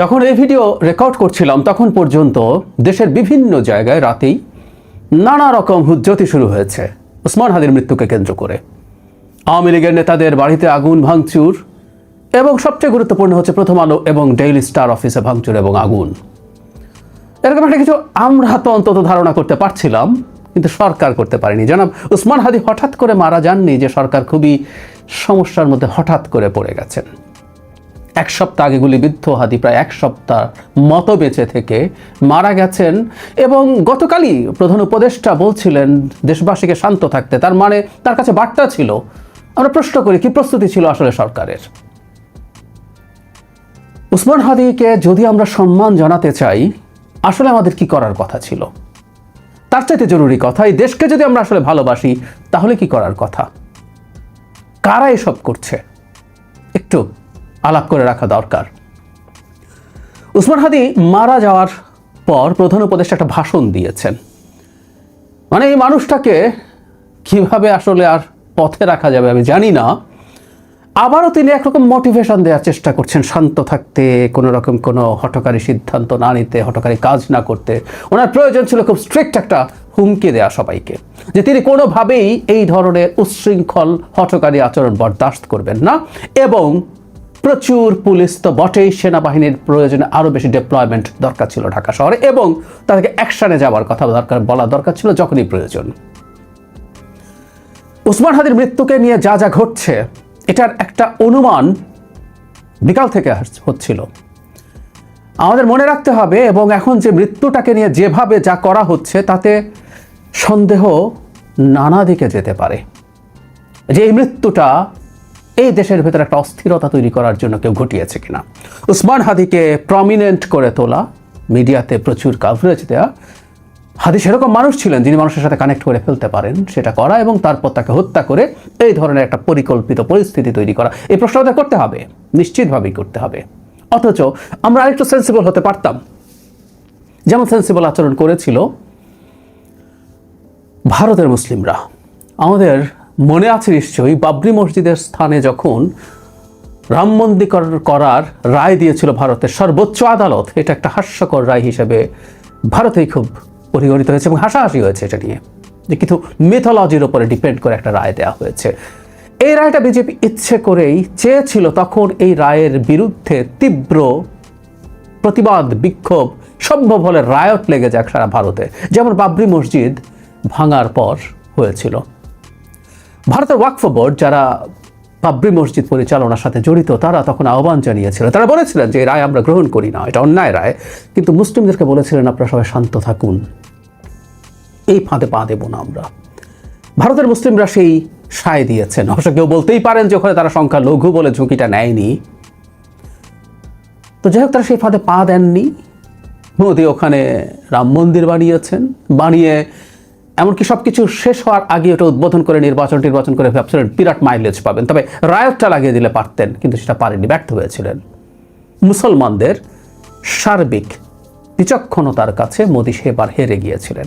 যখন এই video record করছিলাম, তখন পর্যন্ত দেশের বিভিন্ন জায়গায় রাতেই নানা রকম হুজ্জতি শুরু হয়েছে, ওসমান হাদির মৃত্যুকে কেন্দ্র করে। আওয়ামী লীগের নেতাদের বাড়িতে আগুন, ভাঙচুর এবং সবচেয়ে গুরুত্বপূর্ণ হচ্ছে প্রথম আলো এবং ডেইলি স্টার অফিসে ভাঙচুর এবং আগুন। এরকম একটা কিছু আমরা তো অন্তত ধারণা করতে পারছিলাম, কিন্তু সরকার করতে পারেনি। জানাব উসমান হাদি হঠাৎ করে মারা যাননি যে সরকার খুবই সমস্যার মধ্যে হঠাৎ করে পড়ে গেছেন। এক সপ্তাহ আগে গুলিবিদ্ধ হাদি প্রায় এক সপ্তাহ মতো বেঁচে থেকে মারা গেছেন। এবং গতকালই প্রধান উপদেষ্টা বলছিলেন, দেশবাসীকে শান্ত থাকতে। তার মানে তার কাছে বার্তা ছিল। আমরা প্রশ্ন করি, কি প্রস্তুতি ছিল আসলে সরকারের? উসমান হাদিকে যদি আমরা সম্মান জানাতে চাই, আসলে আমাদের কি করার কথা ছিল? তার চাইতে জরুরি কথা, এই দেশকে যদি আমরা আসলে ভালোবাসি, তাহলে কি করার কথা? কারা এসব করছে? একটু আলাপ করে রাখা দরকার। উসমান হাদি মারা যাওয়ার পর প্রধান উপদেষ্টা একটা ভাষণ দিয়েছেন। মানে এই মানুষটাকে কীভাবে আসলে আর পথে রাখা যাবে আমি জানি না। আবারও তিনি একরকম মোটিভেশন দেওয়ার চেষ্টা করছেন, শান্ত থাকতে কোনো রকম কোনো হটকারী সিদ্ধান্ত না নিতে হটকারী কাজ না করতে। ওনার প্রয়োজন ছিল খুব স্ট্রিক্ট একটা হুমকি দেওয়া সবাইকে, যে তিনি কোনোভাবেই এই ধরনের উচ্ছৃঙ্খল হটকারী আচরণ বরদাস্ত করবেন না। এবং প্রচুর পুলিশ তো বটেই, সেনাবাহিনীর প্রয়োজনে আরও বেশি ডেপ্লয়মেন্ট দরকার ছিল ঢাকা শহরে এবং তাদেরকে অ্যাকশনে যাওয়ার কথা দরকার, বলা দরকার ছিল যখনই প্রয়োজন। উসমান হাদির মৃত্যুকে নিয়ে যা যা ঘটছে, এটার একটা অনুমান বিকাল থেকে হচ্ছিল। আমাদের মনে রাখতে হবে এবং এখন যে মৃত্যুটাকে নিয়ে যেভাবে যা করা হচ্ছে, তাতে সন্দেহ নানা দিকে যেতে পারে। যে এই মৃত্যুটা এই দেশের ভেতরে একটা অস্থিরতা তৈরি করার জন্য কেউ ঘটিয়েছে কিনা? উসমান হাদিকে প্রমিনেন্ট করে তোলা, মিডিয়াতে প্রচুর কাভারেজ দেওয়া হাদি সেরকম মানুষ ছিলেন যিনি মানুষের সাথে কানেক্ট করে ফেলতে পারেন, সেটা করা এবং তারপর তাকে হত্যা করে এই ধরনের একটা পরিকল্পিত পরিস্থিতি তৈরি করা। এই প্রশ্নটা করতে হবে, নিশ্চিতভাবেই করতে হবে। অথচ আমরা আরেকটু সেন্সিবল হতে পারতাম। যেমন সেন্সিবল আচরণ করেছিল ভারতের মুসলিমরা। আমাদের মনে আছে নিশ্চয়ই, বাবরি মসজিদের স্থানে যখন রাম মন্দির কর- করার রায় দিয়েছিল ভারতের সর্বোচ্চ আদালত, এটা একটা হাস্যকর রায় হিসেবে ভারতেই খুব পরিগণিত হয়েছে এবং হাসাহাসি হয়েছে এটা নিয়ে। যে কিছু মেথোলজির উপরে ডিপেন্ড করে একটা রায় দেওয়া হয়েছে। এই রায়টা বিজেপি ইচ্ছে করেই চেয়েছিল, তখন এই রায়ের বিরুদ্ধে তীব্র প্রতিবাদ, বিক্ষোভ সম্ভব হলে রায়ট লেগে যাক সারা ভারতে। যেমন বাবরি মসজিদ ভাঙার পর হয়েছিল। ভারতের ওয়াকফ বোর্ড যারা বাবরি মসজিদ পরিচালনার সাথে জড়িত, তারা তখন আহ্বান জানিয়েছিল। তারা বলেছিলেন যে রায় আমরা গ্রহণ করি না, এটা অন্যায় রায়। কিন্তু মুসলিমদেরকে বলেছিলেন, আপনারা সবাই শান্ত থাকুন। এই ফাঁদে পা দেব না আমরা। ভারতের মুসলিমরা সেই সায় দিয়েছেন। অবশ্য কেউ বলতেই পারেন যে ওখানে তারা সংখ্যা লঘু বলে ঝুঁকিটা নেয়নি। তো যাই হোক, তারা সেই ফাঁদে পা দেননি। মোদি ওখানে রাম মন্দির বানিয়েছেন। বানিয়ে এমনকি সব কিছু শেষ হওয়ার আগে ওটা উদ্বোধন করে নির্বাচন নির্বাচন করে ভাবছিলেন, বিরাট মাইলেজ পাবেন। তবে রায়তটা লাগিয়ে দিলে পারতেন, কিন্তু সেটা পারেনি ব্যর্থ হয়েছিলেন। মুসলমানদের সার্বিক বিচক্ষণতার কাছে মোদি সেবার হেরে গিয়েছিলেন।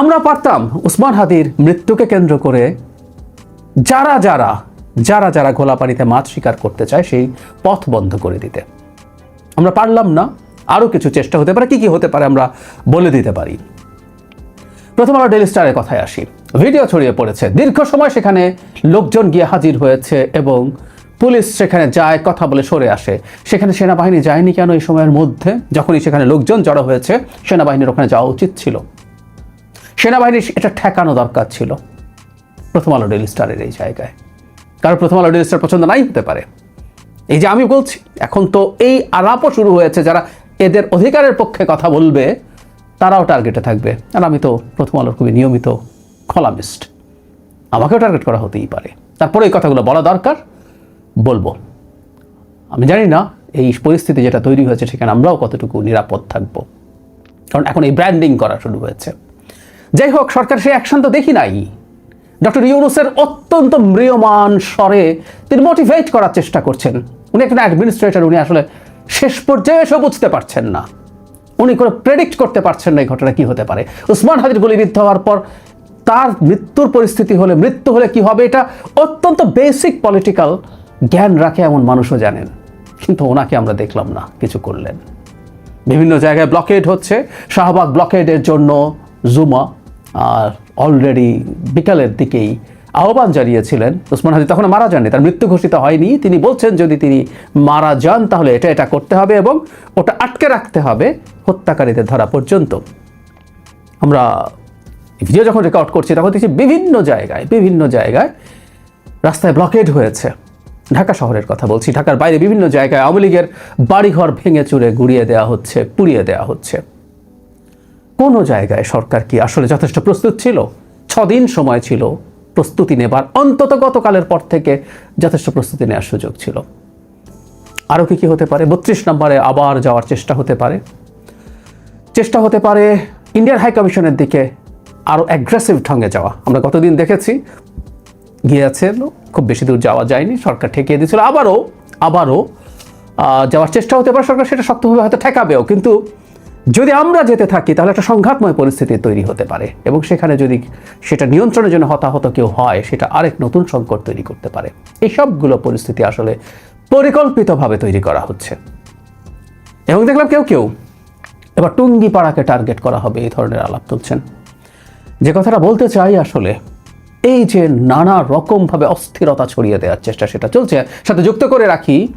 আমরা পারতাম উসমান হাদির মৃত্যুকে কেন্দ্র করে যারা যারা যারা যারা ঘোলাপানিতে মাছ শিকার করতে চায় সেই পথ বন্ধ করে দিতে। আমরা পারলাম না, আরও কিছু চেষ্টা হতে পারে, কি কি হতে পারে আমরা বলে দিতে পারি। প্রথম আলো ডেলি স্টারের কথায় আসি। ভিডিও ছড়িয়ে পড়েছে। দীর্ঘ সময় সেখানে লোকজন গিয়ে হাজির হয়েছে এবং পুলিশ সেখানে যায়, কথা বলে সরে আসে। সেখানে সেনাবাহিনী যায়নি কেন এই সময়ের মধ্যে? যখনই সেখানে লোকজন জড়ো হয়েছে, সেনাবাহিনীর ওখানে যাওয়া উচিত ছিল। সেনাবাহিনীর এটা ঠেকানো দরকার ছিল। প্রথম আলো ডেলি স্টারের এই জায়গায়। কারণ প্রথম আলো ডেলি স্টার পছন্দ নাই হতে পারে। এই যে আমি বলছি, এখন তো এই আলাপও শুরু হয়েছে যারা এদের অধিকারের পক্ষে কথা বলবে তারাও টার্গেটে থাকবে। আর আমি তো প্রথম আলোর খুবই নিয়মিত কলামিস্ট আমাকেও টার্গেট করা হতেই পারে। তারপরে এই কথাগুলো বলা দরকার। বলব, আমি জানি না এই পরিস্থিতি যেটা তৈরি হয়েছে সেখানে আমরাও কতটুকু নিরাপদ থাকব। কারণ এখন এই ব্র্যান্ডিং করা শুরু হয়েছে। যাই হোক, সরকার সেই অ্যাকশন তো দেখি নাই। ডক্টর ইউনুসের অত্যন্ত ম্রিয়মান স্বরে তিনি মোটিভেট করার চেষ্টা করছেন। উনি একজন অ্যাডমিনিস্ট্রেটর উনি আসলে শেষ পর্যায়ে এসে বুঝতে পারছেন না। উনি কোনো প্রেডিক্ট করতে পারছেন না এই ঘটনা কি হতে পারে। উসমান হাদির গুলিবিদ্ধ হওয়ার পর তার মৃত্যুর পরিস্থিতি হলে, মৃত্যু হলে কি হবে? এটা অত্যন্ত বেসিক পলিটিক্যাল জ্ঞান রাখে এমন মানুষও জানেন। কিন্তু ওনাকে আমরা দেখলাম না, কিছু করলেন। বিভিন্ন জায়গায় ব্লকেড হচ্ছে। শাহবাগ ব্লকেডের জন্য জুমা আর অলরেডি বিকালের দিকেই আহ্বান জানিয়েছিলেন ওসমান হাদি। তখন মারা যাননি, তার মৃত্যু ঘোষিত হয়নি। তিনি বলছেন, যদি তিনি মারা যান, তাহলে এটা এটা করতে হবে এবং ওটা আটকে রাখতে হবে হত্যাকারীদের ধরা পর্যন্ত। আমরা ভিডিও যখন রেকর্ড করছি, তখন দেখছি বিভিন্ন জায়গায় বিভিন্ন জায়গায় রাস্তায় ব্লকেড হয়েছে। ঢাকা শহরের কথা বলছি। ঢাকার বাইরে বিভিন্ন জায়গায় আওয়ামী লীগের বাড়িঘর ভেঙে চুরে গুড়িয়ে দেওয়া হচ্ছে, পুড়িয়ে দেওয়া হচ্ছে। কোনো জায়গায় সরকার কি আসলে যথেষ্ট প্রস্তুত ছিল? ছদিন সময় ছিল প্রস্তুতি নেবার, অন্তত গতকালের পর থেকে যথেষ্ট প্রস্তুতি নেওয়ার সুযোগ ছিল। আরও কি কি হতে পারে? বত্রিশ নম্বরে আবার যাওয়ার চেষ্টা হতে পারে। চেষ্টা হতে পারে ইন্ডিয়ান হাই কমিশনের দিকে আরও অ্যাগ্রেসিভ ঢঙ্গে যাওয়া। আমরা গতদিন দেখেছি, গিয়েছেন, খুব বেশি দূর যাওয়া যায়নি, সরকার ঠেকিয়ে দিয়েছিল। আবারও আবারও যাওয়ার চেষ্টা হতে পারে। সরকার সেটা শক্তভাবে হয়তো ঠেকাবেও, কিন্তু যদি আমরা যেতে থাকি, তাহলে একটা সংঘাতময় পরিস্থিতি তৈরি হতে পারে। এবং সেখানে যদি সেটা নিয়ন্ত্রণের জন্য হতাহত কেউ হয়, সেটা আরেক নতুন সংকট তৈরি করতে পারে। এই সবগুলো পরিস্থিতি আসলে পরিকল্পিতভাবে তৈরি করা হচ্ছে। এবং দেখলাম কেউ কেউ এবার টুঙ্গি পাড়াকে টার্গেট করা হবে, এই ধরনের আলাপ তুলছেন। যে কথাটা বলতে চাই আসলে, এই যে নানা রকমভাবে অস্থিরতা ছড়িয়ে দেওয়ার চেষ্টা সেটা চলছে, সাথে যুক্ত করে রাখি,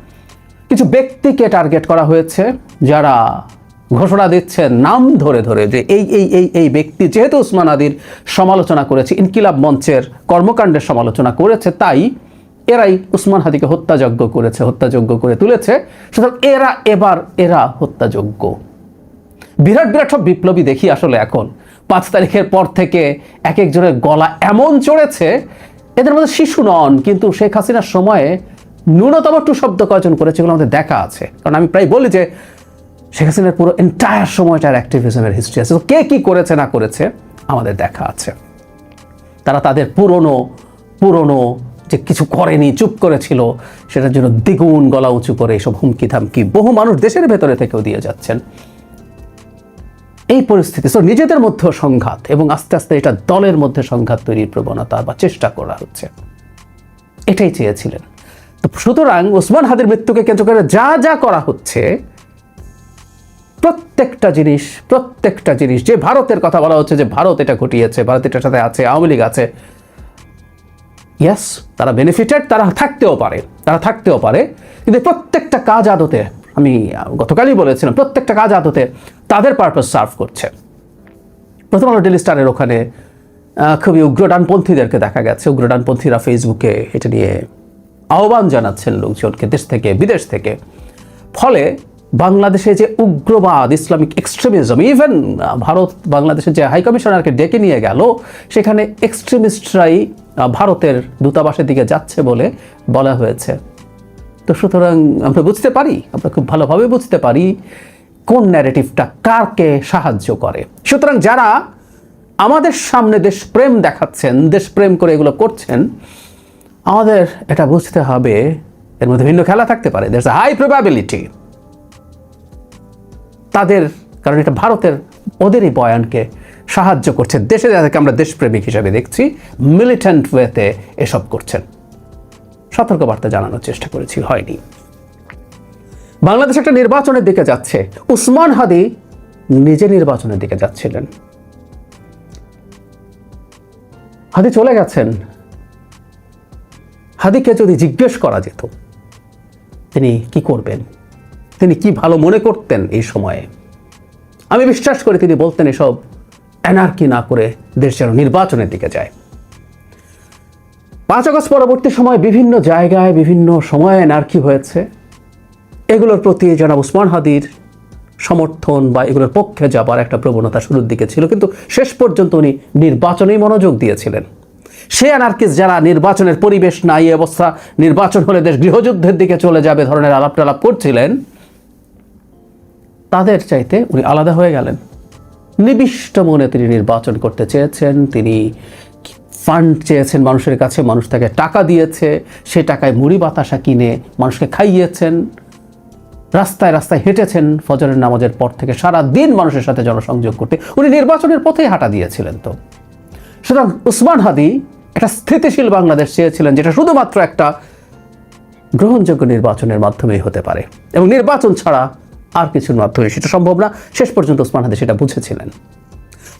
কিছু ব্যক্তিকে টার্গেট করা হয়েছে যারা ঘোষণা দিচ্ছেন নাম ধরে ধরে যে এই এই এই এই ব্যক্তি যেহেতু উসমান আদির সমালোচনা করেছে, ইনকিলাব মঞ্চের কর্মকাণ্ডের সমালোচনা করেছে, তাই এরাই উসমান হাদিকে হত্যাযজ্ঞ করেছে, হত্যাযজ্ঞ করে তুলেছে। সুতরাং এরা এবার, এরা হত্যাযোগ্য বিরাট বিরাট সব বিপ্লবী দেখি আসলে এখন। পাঁচ তারিখের পর থেকে এক একজনের গলা এমন চড়েছে, এদের মধ্যে শিশু নন, কিন্তু শেখ হাসিনার সময়ে ন্যূনতম টু শব্দ কয়জন করেছে এগুলো আমাদের দেখা আছে। কারণ আমি প্রায় বলি যে শেখ হাসিনার পুরো এন্টায়ার সময়টার অ্যাক্টিভিজমের হিস্ট্রি আছে। তো কে কি করেছে, না করেছে, আমাদের দেখা আছে। তারা তাদের পুরনো পুরনো যে কিছু করেনি, চুপ করেছিল, সেটার জন্য দ্বিগুণ গলা উঁচু করে এসব হুমকি থামকি বহু মানুষ দেশের ভেতরে থেকেও দিয়ে যাচ্ছেন। এই পরিস্থিতি তো নিজেদের মধ্যেও সংঘাত এবং আস্তে আস্তে এটা দলের মধ্যে সংঘাত তৈরির প্রবণতা বা চেষ্টা করা হচ্ছে। এটাই চেয়েছিলেন। তো সুতরাং ওসমান হাদির মৃত্যুকে কেন্দ্র করে যা যা করা হচ্ছে প্রত্যেকটা জিনিস প্রত্যেকটা জিনিস, যে ভারতের কথা বলা হচ্ছে যে ভারত এটা ঘটিয়েছে, ভারত এটার সাথে আছে, আওয়ামী লীগ আছে। ইয়াস তারা বেনিফিটেড তারা থাকতেও পারে, তারা থাকতেও পারে, কিন্তু প্রত্যেকটা কাজ আদতে, আমি গতকালই বলেছিলাম, প্রত্যেকটা কাজ আদতে তাদের পারপাস সার্ভ করছে। প্রথম আলো ডেলি স্টারের ওখানে খুবই উগ্রডানপন্থীদেরকে দেখা গেছে। উগ্রডানপন্থীরা ফেসবুকে এটা নিয়ে আহ্বান জানাচ্ছেন লোকজনকে দেশ থেকে, বিদেশ থেকে। ফলে বাংলাদেশে যে উগ্রবাদ, ইসলামিক এক্সট্রিমিজম ইভেন ভারত বাংলাদেশের যে হাই কমিশনারকে ডেকে নিয়ে গেল, সেখানে এক্সট্রিমিস্টরাই ভারতের দূতাবাসের দিকে যাচ্ছে বলে বলা হয়েছে। তো সুতরাং আমরা বুঝতে পারি, আমরা খুব ভালোভাবে বুঝতে পারি কোন ন্যারেটিভটা কারকে সাহায্য করে। সুতরাং যারা আমাদের সামনে দেশপ্রেম দেখাচ্ছেন, দেশপ্রেম করে এগুলো করছেন, আমাদের এটা বুঝতে হবে, এর মধ্যে ভিন্ন খেলা থাকতে পারে। দের হাই প্রবাবিলিটি তাদের, কারণ এটা ভারতের ওদেরই বয়ানকে সাহায্য করছে। দেশে যাদেরকে আমরা দেশপ্রেমিক হিসাবে দেখছি মিলিটেন্ট ওয়েতে এসব করছেন। সতর্কবার্তা জানানোর চেষ্টা করেছি, হয়নি। বাংলাদেশ একটা নির্বাচনের দিকে যাচ্ছে। উসমান হাদি নিজে নির্বাচনের দিকে যাচ্ছিলেন। হাদি চলে গেছেন। হাদিকে যদি জিজ্ঞেস করা যেত, তিনি কি করবেন? তিনি কি ভালো মনে করতেন এই সময়ে? আমি বিশ্বাস করি তিনি বলতেন এসব এনার্কি না করে দেশ যেন নির্বাচনের দিকে যায়। পাঁচ আগস্ট পরবর্তী সময় বিভিন্ন জায়গায় বিভিন্ন সময়ে এনার্কি হয়েছে। এগুলোর প্রতি জনাব উসমান হাদির সমর্থন বা এগুলোর পক্ষে যাবার একটা প্রবণতা শুরুর দিকে ছিল, কিন্তু শেষ পর্যন্ত উনি নির্বাচনেই মনোযোগ দিয়েছিলেন। সে অ্যানার্কিস যারা নির্বাচনের পরিবেশ নাই অবস্থা, নির্বাচন হলে দেশ গৃহযুদ্ধের দিকে চলে যাবে ধরনের আলাপ টালাপ করছিলেন তাদের চাইতে উনি আলাদা হয়ে গেলেন। নিবিষ্ট মনে তিনি নির্বাচন করতে চেয়েছেন, তিনি ফান্ড চেয়েছেন মানুষের কাছে, মানুষ তাকে টাকা দিয়েছে, সে টাকায় মুড়ি বাতাসা কিনে মানুষকে খাইয়েছেন, রাস্তায় রাস্তায় হেঁটেছেন ফজরের নামাজের পর থেকে সারা দিন মানুষের সাথে জনসংযোগ করতে। উনি নির্বাচনের পথেই হাঁটা দিয়েছিলেন তো। সুতরাং উসমান হাদি একটা স্থিতিশীল বাংলাদেশ চেয়েছিলেন, যেটা শুধুমাত্র একটা গ্রহণযোগ্য নির্বাচনের মাধ্যমেই হতে পারে। এবং নির্বাচন ছাড়া আর কিছুর মাধ্যমে। সেটা সম্ভব না। শেষ পর্যন্ত ওসমান হাদি সেটা বুঝেছিলেন।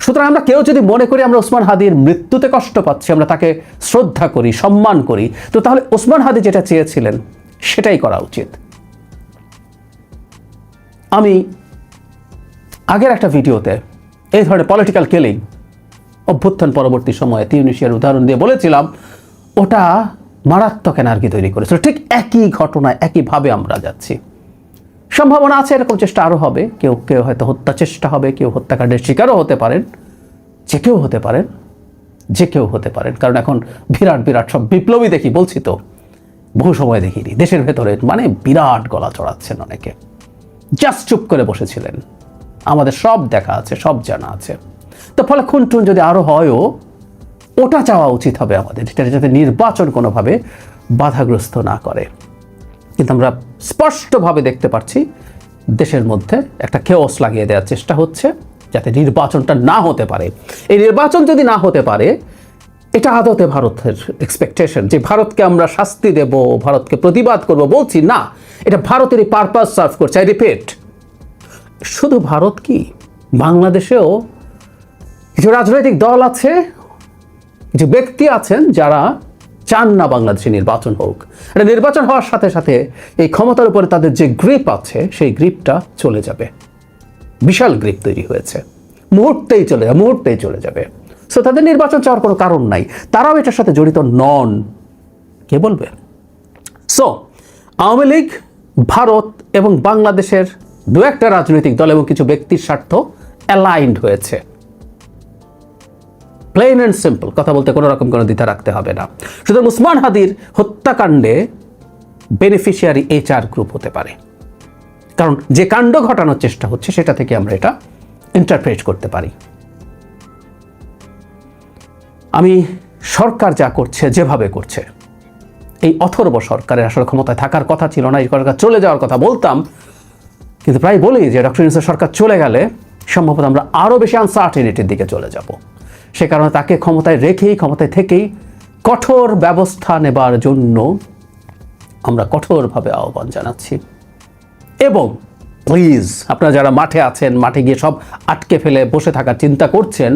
সুতরাং আমরা কেউ যদি মনে করি আমরা ওসমান হাদির মৃত্যুতে কষ্ট পাচ্ছি, আমরা তাকে শ্রদ্ধা করি, সম্মান করি, তো তাহলে ওসমান হাদি যেটা চেয়েছিলেন, সেটাই করা উচিত। আমি আগের একটা ভিডিওতে এই ধরনের পলিটিক্যাল কেলিং অভ্যুত্থান পরবর্তী সময়ে তিউনিশিয়ার উদাহরণ দিয়ে বলেছিলাম, ওটা মারাত্মক এনার্জি তৈরি করেছিল। ঠিক একই ঘটনায় একইভাবে আমরা যাচ্ছি। সম্ভাবনা আছে, এরকম চেষ্টা আরও হবে। কেউ কেউ হয়তো হত্যা চেষ্টা হবে, কেউ হত্যাকাণ্ডের শিকারও হতে পারেন, যে কেউ হতে পারেন, যে কেউ হতে পারেন। কারণ এখন বিরাট বিরাট সব বিপ্লবী দেখি, বলছি তো, বহু সময় দেখিনি। দেশের ভেতরে মানে বিরাট গলা চড়াচ্ছেন অনেকে। জাস্ট চুপ করে বসেছিলেন। আমাদের সব দেখা আছে, সব জানা আছে। তো ফলে খুনটুন যদি আরও হয়ও, ওটা চাওয়া উচিত হবে আমাদের। যেটা যাতে নির্বাচন কোনোভাবে বাধাগ্রস্ত না করে। কিন্তু আমরা স্পষ্টভাবে দেখতে পাচ্ছি দেশের মধ্যে একটা কেওস লাগিয়ে দেওয়ার চেষ্টা হচ্ছে যাতে নির্বাচনটা না হতে পারে। এই নির্বাচন যদি না হতে পারে, এটা আদতে ভারতের এক্সপেকটেশন যে ভারতকে আমরা শাস্তি দেব, ভারতকে প্রতিবাদ করব, বলছি না, এটা ভারতেরই পারপাস সার্ভ করছে আই রিপিট শুধু ভারত কি? বাংলাদেশেও কিছু রাজনৈতিক দল আছে, কিছু ব্যক্তি আছেন যারা চান না বাংলাদেশে নির্বাচন হোক। এটা নির্বাচন হওয়ার সাথে সাথে এই ক্ষমতার উপরে তাদের যে গ্রিপ আছে, সেই গ্রিপটা চলে যাবে। বিশাল গ্রিপ তৈরি হয়েছে। মুহূর্তেই চলে যাবে, মুহূর্তেই চলে যাবে। সো তাদের নির্বাচন চাওয়ার কোনো কারণ নাই। তারাও এটার সাথে জড়িত নন। কে বলবে? সো আওয়ামী লীগ, ভারত এবং বাংলাদেশের দু একটা রাজনৈতিক দল এবং কিছু ব্যক্তির স্বার্থ অ্যালাইন্ড হয়েছে। প্লেন অ্যান্ড সিম্পল কথা বলতে কোনো রকম কোনো দ্বিধা রাখতে হবে না। সুতরাং উসমান হাদির হত্যাকাণ্ডে বেনিফিশিয়ারি এইচআর গ্রুপ হতে পারে। কারণ যে কাণ্ড ঘটানোর চেষ্টা হচ্ছে, সেটা থেকে আমরা এটা ইন্টারপ্রেট করতে পারি। আমি সরকার যা করছে, যেভাবে করছে, এই অথর্ব সরকারের আসলে ক্ষমতায় থাকার কথা ছিল না, এই সরকার চলে যাওয়ার কথা বলতাম, কিন্তু প্রায় বলি যে ডক্টর সরকার চলে গেলে সম্ভবত আমরা আরও বেশি আনসার্টেনিটির দিকে চলে যাব। সে কারণে তাকে ক্ষমতায় রেখেই, ক্ষমতায় থেকেই কঠোর ব্যবস্থা নেবার জন্য আমরা কঠোরভাবে আহ্বান জানাচ্ছি। এবং প্লিজ আপনারা যারা মাঠে আছেন, মাঠে গিয়ে সব আটকে ফেলে বসে থাকার চিন্তা করছেন,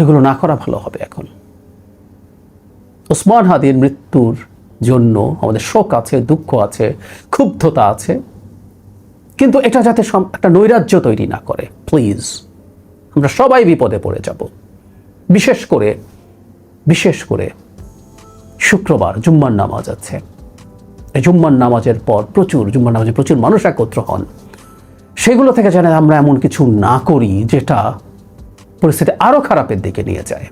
এগুলো না করা ভালো হবে এখন। ওসমান হাদির মৃত্যুর জন্য আমাদের শোক আছে, দুঃখ আছে, ক্ষুব্ধতা আছে। কিন্তু এটা যাতে একটা নৈরাজ্য তৈরি না করে প্লিজ আমরা সবাই বিপদে পড়ে যাব। বিশেষ করে বিশেষ করে শুক্রবার, জুম্মার নামাজ আছে। জুম্মার নামাজের পর প্রচুর, জুম্মার নামাজে প্রচুর মানুষ একত্র হন। সেগুলো থেকে যেন আমরা এমন কিছু না করি যেটা পরিস্থিতি আরও খারাপের দিকে নিয়ে যায়।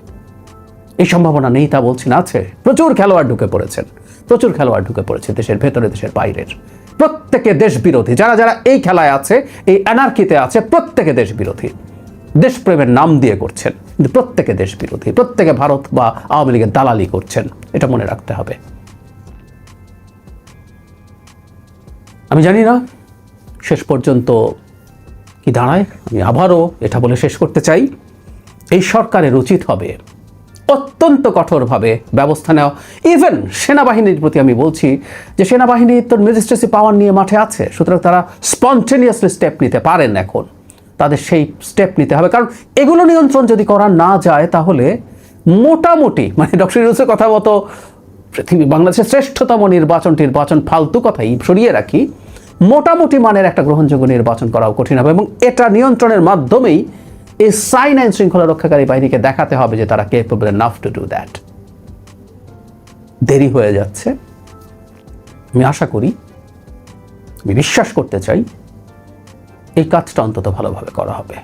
এই সম্ভাবনা নেই তা বলছি না, আছে। প্রচুর খেলোয়াড় ঢুকে পড়েছেন। প্রচুর খেলোয়াড় ঢুকে পড়েছে দেশের ভেতরে, দেশের বাইরের। প্রত্যেকে দেশ বিরোধী যারা যারা এই খেলায় আছে, এই অ্যানার্কিতে আছে, প্রত্যেকে দেশ বিরোধী দেশপ্রেমের নাম দিয়ে করছেন। কিন্তু প্রত্যেকে দেশ বিরোধী প্রত্যেকে ভারত বা আওয়ামী লীগের দালালি করছেন, এটা মনে রাখতে হবে। আমি জানি না, শেষ পর্যন্ত কি দাঁড়ায়, আমি আবারও এটা বলে শেষ করতে চাই। এই সরকারের উচিত হবে অত্যন্ত কঠোরভাবে ব্যবস্থা নেওয়া। ইভেন সেনাবাহিনীর প্রতি আমি বলছি যে সেনাবাহিনী তোর ম্যাজিস্ট্রেসি পাওয়ার নিয়ে মাঠে আছে, সুতরাং তারা স্পন্টেনিয়াসলি স্টেপ নিতে পারেন এখন। তাদের সেই স্টেপ নিতে হবে। কারণ এগুলো নিয়ন্ত্রণ যদি করা না যায়, তাহলে মোটামুটি মানে ডক্টর ইউনুসের কথা মতো পৃথিবী, বাংলাদেশের শ্রেষ্ঠতম নির্বাচন নির্বাচন ফালতু কথাই সরিয়ে রাখি, মোটামুটি মানের একটা গ্রহণযোগ্য নির্বাচন করাও কঠিন হবে এবং এটা নিয়ন্ত্রণের মাধ্যমেই এই সাইন আইন শৃঙ্খলা রক্ষাকারী বাহিনীকে দেখাতে হবে যে তারা capable enough to do that দেরি হয়ে যাচ্ছে। আমি আশা করি, আমি বিশ্বাস করতে চাই এই কাজটা অন্তত ভালোভাবে করা হবে।